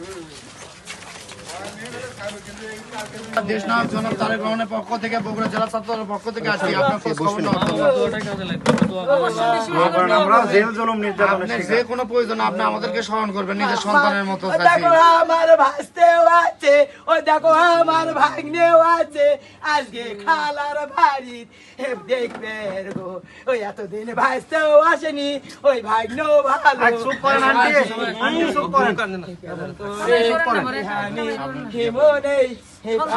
음. দেশ নায়ক জনাব তারেক রহমানের পক্ষ থেকে বগুড়া জেলা ছাত্রের পক্ষ থেকে আসছি আপনার খোঁজ খবর আমরা জেল জুলুম নির্যাতনের আপনার যে কোনো প্রয়োজন আপনি আমাদেরকে স্মরণ করবেন নিজের সন্তানের মতো দেখো আমার ভাসতেও আছে ও দেখো আমার ভাগ্নেও আছে আজকে খালার বাড়ি দেখবে গো ওই এতদিন ভাসতেও আসেনি ওই ভাগ্নেও ভালো চুপ করেন আন্টি চুপ করেন চুপ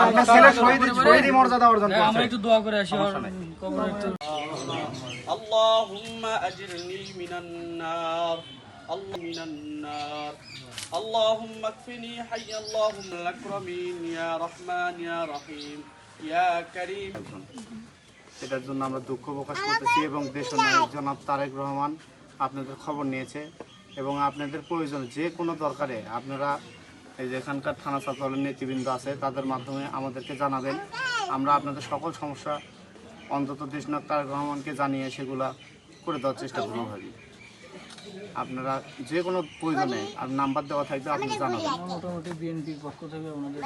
আপনার ছেলে শহীদ শহীদ মর্যাদা অর্জন আমরা করছে একটু দোয়া করে আসি ওর কবরে একটু اللهم أجرني من النار الله من النار اللهم اكفني حي اللهم الأكرمين يا رحمن يا رحيم يا كريم এটার জন্য আমরা দুঃখ প্রকাশ করতেছি এবং দেশের নায়ক জনাব তারেক রহমান আপনাদের খবর নিয়েছে এবং আপনাদের প্রয়োজন যে কোনো দরকারে আপনারা এই যে এখানকার থানা ছাত্রের নেতৃবৃন্দ আছে, তাদের মাধ্যমে আমাদেরকে জানাবেন। আমরা আপনাদের সকল সমস্যা অন্তত দেশনাথ তারক রহমানকে জানিয়ে সেগুলা করে দেওয়ার চেষ্টা করব ভাবি। আপনারা যে কোনো প্রয়োজনে আর নাম্বার দেওয়া থাকবে, আপনি জানাবেন। মোটামুটি বিএনপির পক্ষ থেকে ওনাদের